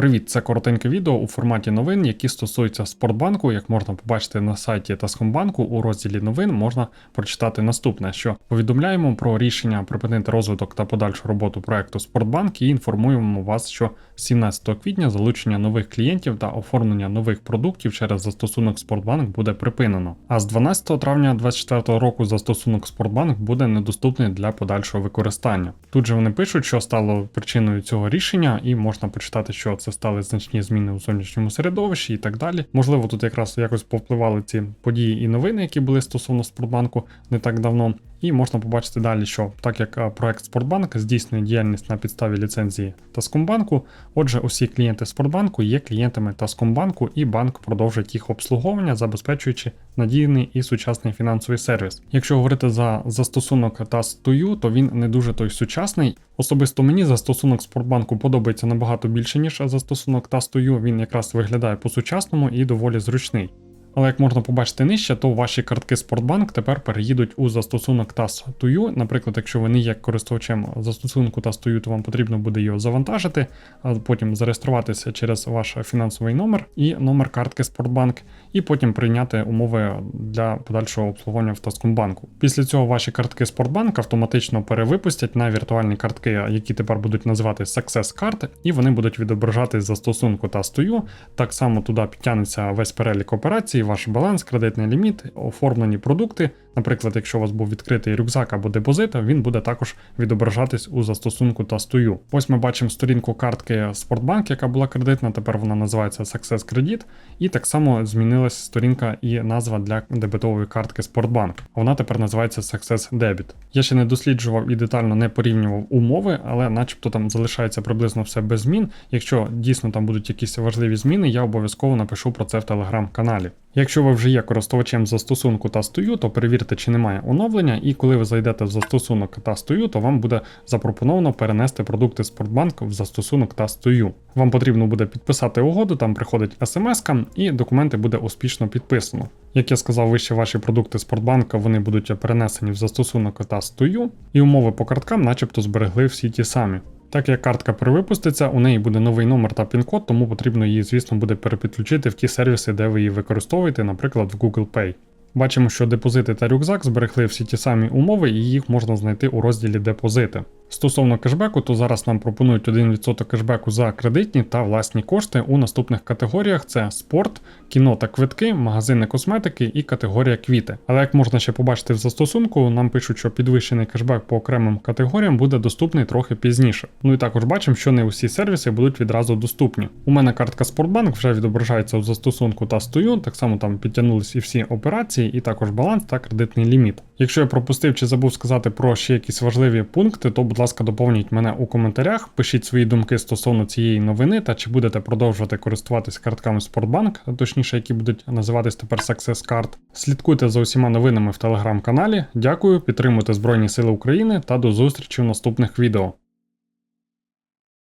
Привіт, це коротеньке відео у форматі новин, які стосуються Спортбанку. Як можна побачити на сайті Таскомбанку, у розділі новин можна прочитати наступне: що повідомляємо про рішення припинити розвиток та подальшу роботу проекту Спортбанк і інформуємо вас, що 17 квітня залучення нових клієнтів та оформлення нових продуктів через застосунок Спортбанк буде припинено. А з 12 травня 2024 року застосунок Спортбанк буде недоступний для подальшого використання. Тут же вони пишуть, що стало причиною цього рішення, і можна почитати, що це стали значні зміни у зовнішньому середовищі і так далі. Можливо, тут якраз якось повпливали ці події і новини, які були стосовно Спортбанку не так давно. І можна побачити далі, що так як е, проект Спортбанк здійснює діяльність на підставі ліцензії Таскомбанку, отже, усі клієнти Спортбанку є клієнтами Таскомбанку, і банк продовжить їх обслуговування, забезпечуючи надійний і сучасний фінансовий сервіс. Якщо говорити за застосунок TAS2U, то він не дуже той сучасний. Особисто мені застосунок Спортбанку подобається набагато більше, ніж застосунок TAS2U. Він якраз виглядає по-сучасному і доволі зручний. Але як можна побачити нижче, то ваші картки Спортбанк тепер переїдуть у застосунок TAS to You. Наприклад, якщо ви не є користувачем застосунку TAS to You, то вам потрібно буде його завантажити, а потім зареєструватися через ваш фінансовий номер і номер картки Спортбанк, і потім прийняти умови для подальшого обслуговування в Таскомбанку. Після цього ваші картки Спортбанк автоматично перевипустять на віртуальні картки, які тепер будуть називати Success Card, і вони будуть відображати застосунку TAS to You. Так само туди підтягнеться весь перелік операцій ваш баланс, кредитний ліміт, оформлені продукти. Наприклад, якщо у вас був відкритий рюкзак або депозит, він буде також відображатись у застосунку Тастую. Ось ми бачимо сторінку картки Спортбанк, яка була кредитна, тепер вона називається Success Credit. І так само змінилась сторінка і назва для дебетової картки Спортбанк. Вона тепер називається Success Debit. Я ще не досліджував і детально не порівнював умови, але начебто там залишається приблизно все без змін. Якщо дійсно там будуть якісь важливі зміни, я обов'язково напишу про це в телеграм-каналі. Якщо ви вже є користувачем застосунку Тастую, то перевірте, чи немає оновлення, і коли ви зайдете в застосунок Тастую, то вам буде запропоновано перенести продукти Спортбанк в застосунок Тастую. Вам потрібно буде підписати угоду, там приходить смс і документи буде успішно підписано. Як я сказав вище, ваші продукти Спортбанка вони будуть перенесені в застосунок Тастую, і умови по карткам начебто зберегли всі ті самі. Так як картка перевипуститься, у неї буде новий номер та пін-код, тому потрібно її, звісно, буде перепідключити в ті сервіси, де ви її використовуєте, наприклад, в Google Pay. Бачимо, що депозити та рюкзак зберегли всі ті самі умови, і їх можна знайти у розділі депозити. Стосовно кешбеку, то зараз нам пропонують 1% кешбеку за кредитні та власні кошти у наступних категоріях: це спорт, кіно та квитки, магазини косметики і категорія квіти. Але як можна ще побачити в застосунку, нам пишуть, що підвищений кешбек по окремим категоріям буде доступний трохи пізніше. Ну і також бачимо, що не усі сервіси будуть відразу доступні. У мене картка Спортбанк вже відображається у застосунку та стою, так само там підтягнулись і всі операції, і також баланс та кредитний ліміт. Якщо я пропустив чи забув сказати про ще якісь важливі пункти, то будь ласка, доповніть мене у коментарях, пишіть свої думки стосовно цієї новини та чи будете продовжувати користуватись картками Спортбанк, точніше, які будуть називатись тепер Success Card. Слідкуйте за усіма новинами в телеграм-каналі. Дякую, підтримуйте Збройні Сили України та до зустрічі в наступних відео.